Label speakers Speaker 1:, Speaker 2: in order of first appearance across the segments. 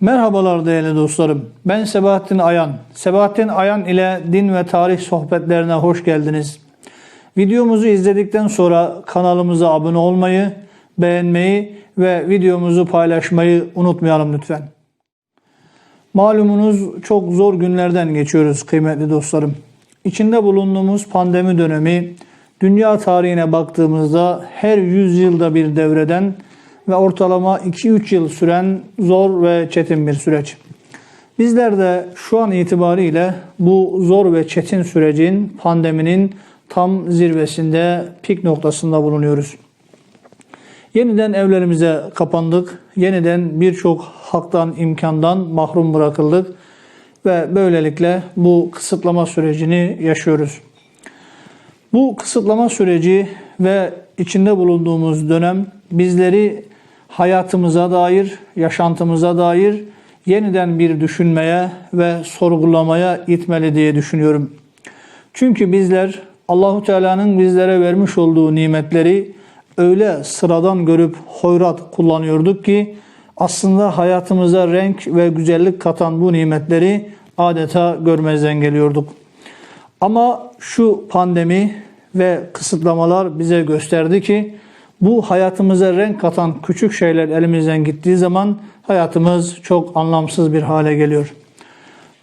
Speaker 1: Merhabalar değerli dostlarım. Ben Sebahattin Ayan. Sebahattin Ayan ile din ve tarih sohbetlerine hoş geldiniz. Videomuzu izledikten sonra kanalımıza abone olmayı, beğenmeyi ve videomuzu paylaşmayı unutmayalım lütfen. Malumunuz çok zor günlerden geçiyoruz kıymetli dostlarım. İçinde bulunduğumuz pandemi dönemi dünya tarihine baktığımızda her 100 yılda bir devreden ve ortalama 2-3 yıl süren zor ve çetin bir süreç. Bizler de şu an itibariyle bu zor ve çetin sürecin pandeminin tam zirvesinde, pik noktasında bulunuyoruz. Yeniden evlerimize kapandık. Yeniden birçok haktan, imkandan mahrum bırakıldık ve böylelikle bu kısıtlama sürecini yaşıyoruz. Bu kısıtlama süreci ve içinde bulunduğumuz dönem bizleri hayatımıza dair, yaşantımıza dair yeniden bir düşünmeye ve sorgulamaya itmeli diye düşünüyorum. Çünkü bizler Allahu Teala'nın bizlere vermiş olduğu nimetleri öyle sıradan görüp hoyrat kullanıyorduk ki aslında hayatımıza renk ve güzellik katan bu nimetleri adeta görmezden geliyorduk. Ama şu pandemi ve kısıtlamalar bize gösterdi ki bu hayatımıza renk katan küçük şeyler elimizden gittiği zaman hayatımız çok anlamsız bir hale geliyor.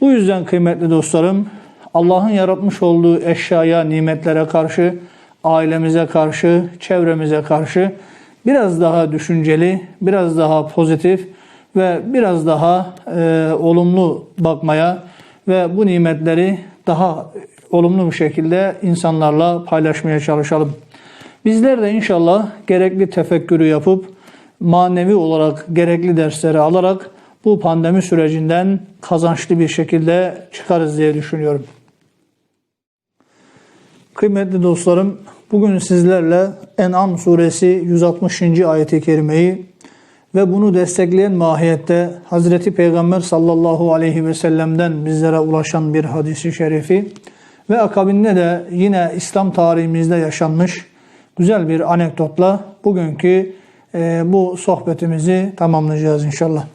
Speaker 1: Bu yüzden kıymetli dostlarım Allah'ın yaratmış olduğu eşyaya, nimetlere karşı, ailemize karşı, çevremize karşı biraz daha düşünceli, biraz daha pozitif ve biraz daha e, olumlu bakmaya ve bu nimetleri daha olumlu bir şekilde insanlarla paylaşmaya çalışalım. Bizler de inşallah gerekli tefekkürü yapıp manevi olarak gerekli dersleri alarak bu pandemi sürecinden kazançlı bir şekilde çıkarız diye düşünüyorum. Kıymetli dostlarım, bugün sizlerle En'am suresi 160. ayeti kerimeyi ve bunu destekleyen mahiyette Hazreti Peygamber sallallahu aleyhi ve sellem'den bizlere ulaşan bir hadisi şerifi ve akabinde de yine İslam tarihimizde yaşanmış güzel bir anekdotla bugünkü e, bu sohbetimizi tamamlayacağız inşallah.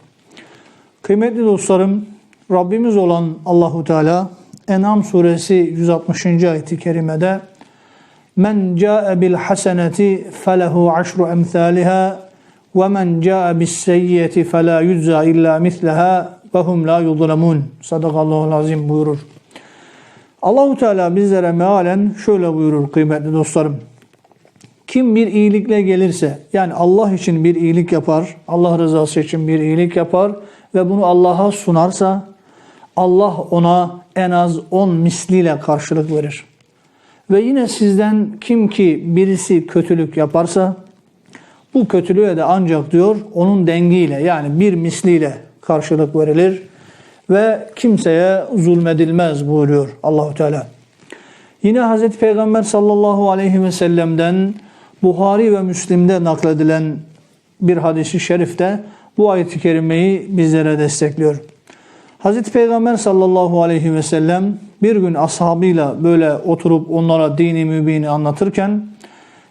Speaker 1: Kıymetli dostlarım, Rabbimiz olan Allahu Teala En'am suresi 160. ayeti kerimede Men ca'e bil haseneti felehu aşru emthaliha ve men ca'e bis seyyiyeti fela yujza illa misleha ve hum la yuzlamun. Sadakallahu azim buyurur. Allahu Teala bizlere mealen şöyle buyurur kıymetli dostlarım. Kim bir iyilikle gelirse yani Allah için bir iyilik yapar, Allah rızası için bir iyilik yapar ve bunu Allah'a sunarsa Allah ona en az 10 misliyle karşılık verir. Ve yine sizden kim ki birisi kötülük yaparsa bu kötülüğe de ancak diyor onun dengiyle yani bir misliyle karşılık verilir ve kimseye zulmedilmez buyuruyor Allahu Teala. Yine Hazreti Peygamber sallallahu aleyhi ve sellem'den Buhari ve Müslim'de nakledilen bir hadisi şerifte bu ayet-i kerimeyi bizlere destekliyor. Hazreti Peygamber sallallahu aleyhi ve sellem bir gün ashabıyla böyle oturup onlara dini mübini anlatırken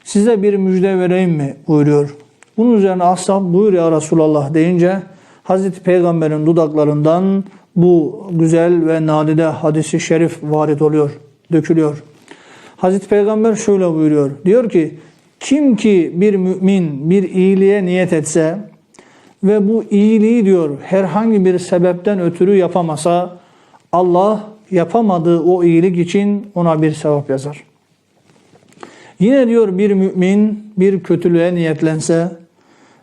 Speaker 1: size bir müjde vereyim mi buyuruyor. Bunun üzerine ashab buyur ya Resulallah deyince Hazreti Peygamber'in dudaklarından bu güzel ve nadide hadisi şerif varit oluyor, dökülüyor. Hazreti Peygamber şöyle buyuruyor. Diyor ki kim ki bir mümin bir iyiliğe niyet etse ve bu iyiliği diyor herhangi bir sebepten ötürü yapamasa Allah yapamadığı o iyilik için ona bir sevap yazar. Yine diyor bir mümin bir kötülüğe niyetlense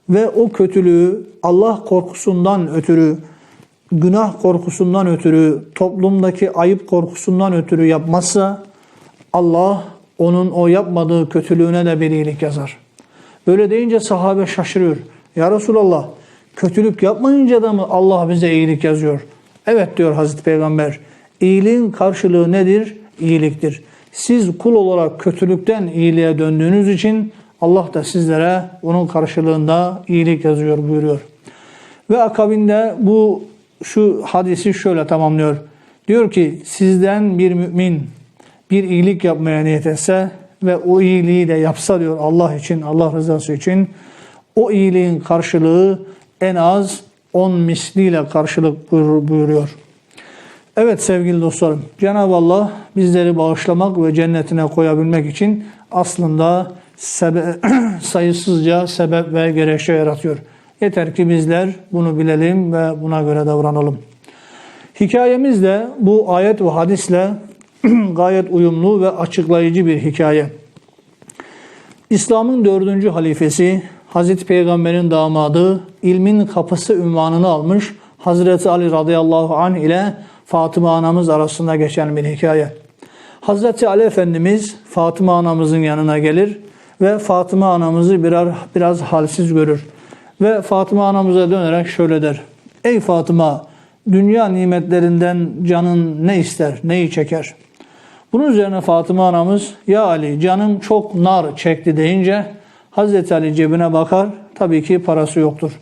Speaker 1: ve o kötülüğü Allah korkusundan ötürü, günah korkusundan ötürü, toplumdaki ayıp korkusundan ötürü yapmazsa Allah onun o yapmadığı kötülüğüne de bir iyilik yazar. Böyle deyince sahabe şaşırıyor. Ya Resulallah kötülük yapmayınca da mı Allah bize iyilik yazıyor? Evet diyor Hazreti Peygamber. İyiliğin karşılığı nedir? İyiliktir. Siz kul olarak kötülükten iyiliğe döndüğünüz için Allah da sizlere onun karşılığında iyilik yazıyor buyuruyor. Ve akabinde bu şu hadisi şöyle tamamlıyor. Diyor ki sizden bir mümin bir iyilik yapmaya niyet etse ve o iyiliği de yapsa diyor Allah için, Allah rızası için o iyiliğin karşılığı en az on misliyle karşılık buyur- buyuruyor. Evet sevgili dostlarım, Cenab-ı Allah bizleri bağışlamak ve cennetine koyabilmek için aslında sebe- sayısızca sebep ve gerekçe yaratıyor. Yeter ki bizler bunu bilelim ve buna göre davranalım. Hikayemiz de bu ayet ve hadisle gayet uyumlu ve açıklayıcı bir hikaye. İslam'ın dördüncü halifesi, Hazreti Peygamber'in damadı, ilmin kapısı ünvanını almış Hazreti Ali radıyallahu anh ile Fatıma anamız arasında geçen bir hikaye. Hazreti Ali Efendimiz Fatıma anamızın yanına gelir ve Fatıma anamızı birer, biraz halsiz görür. Ve Fatıma anamıza dönerek şöyle der. Ey Fatıma, dünya nimetlerinden canın ne ister, neyi çeker? Bunun üzerine Fatıma anamız ya Ali canım çok nar çekti deyince Hazreti Ali cebine bakar. Tabii ki parası yoktur.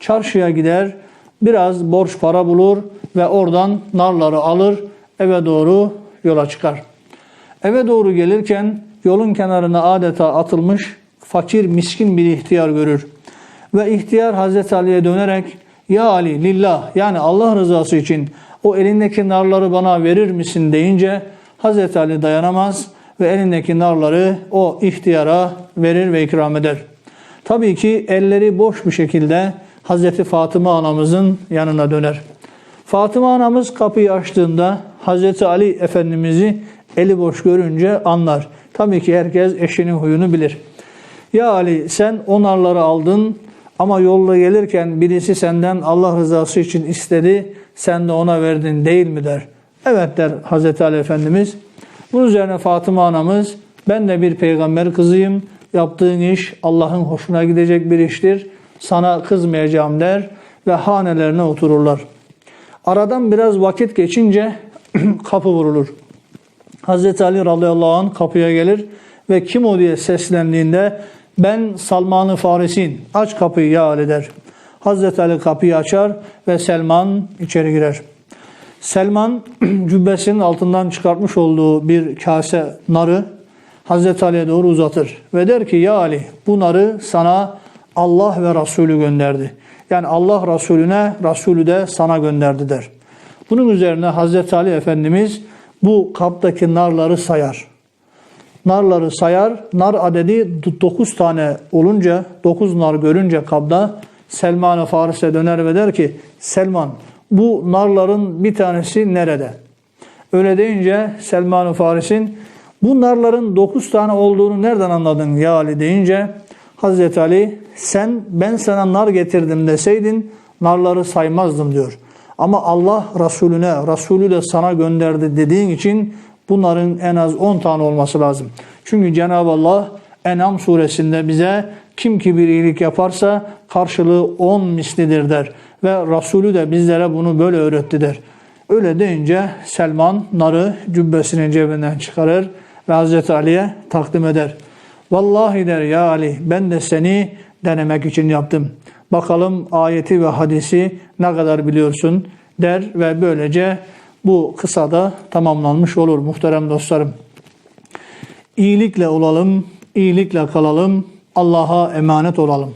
Speaker 1: Çarşıya gider, biraz borç para bulur ve oradan narları alır, eve doğru yola çıkar. Eve doğru gelirken yolun kenarına adeta atılmış fakir miskin bir ihtiyar görür. Ve ihtiyar Hazreti Ali'ye dönerek ya Ali lillah yani Allah rızası için o elindeki narları bana verir misin deyince Hazreti Ali dayanamaz ve elindeki narları o ihtiyara verir ve ikram eder. Tabii ki elleri boş bir şekilde Hazreti Fatıma anamızın yanına döner. Fatıma anamız kapıyı açtığında Hazreti Ali Efendimiz'i eli boş görünce anlar. Tabii ki herkes eşinin huyunu bilir. Ya Ali sen o narları aldın ama yolda gelirken birisi senden Allah rızası için istedi. Sen de ona verdin değil mi der. Evet der Hazreti Ali Efendimiz. Bunun üzerine Fatıma anamız ben de bir peygamber kızıyım. Yaptığın iş Allah'ın hoşuna gidecek bir iştir. Sana kızmayacağım der ve hanelerine otururlar. Aradan biraz vakit geçince kapı vurulur. Hazreti Ali radıyallahu anh kapıya gelir ve kim o diye seslendiğinde ben Salman-ı Faris'in aç kapıyı ya Ali der. Hazreti Ali kapıyı açar ve Selman içeri girer. Selman cübbesinin altından çıkartmış olduğu bir kase narı Hazreti Ali'ye doğru uzatır ve der ki ya Ali bu narı sana Allah ve Resulü gönderdi. Yani Allah Resulüne, Resulü de sana gönderdi der. Bunun üzerine Hazreti Ali Efendimiz bu kaptaki narları sayar. Narları sayar. Nar adedi 9 tane olunca, 9 nar görünce kabda Selman-ı Faris'e döner ve der ki Selman bu narların bir tanesi nerede? Öyle deyince Selman-ı Faris'in bu narların 9 tane olduğunu nereden anladın ya Ali deyince Hazreti Ali sen ben sana nar getirdim deseydin narları saymazdım diyor. Ama Allah Resulüne, Resulü de sana gönderdi dediğin için bunların en az 10 tane olması lazım. Çünkü Cenab-ı Allah En'am suresinde bize kim ki bir iyilik yaparsa karşılığı 10 mislidir der. Ve Resulü de bizlere bunu böyle öğretti der. Öyle deyince Selman narı cübbesinin cebinden çıkarır ve Hazreti Ali'ye takdim eder. Vallahi der ya Ali ben de seni denemek için yaptım. Bakalım ayeti ve hadisi ne kadar biliyorsun der ve böylece bu kısada tamamlanmış olur muhterem dostlarım. İyilikle olalım, iyilikle kalalım, Allah'a emanet olalım.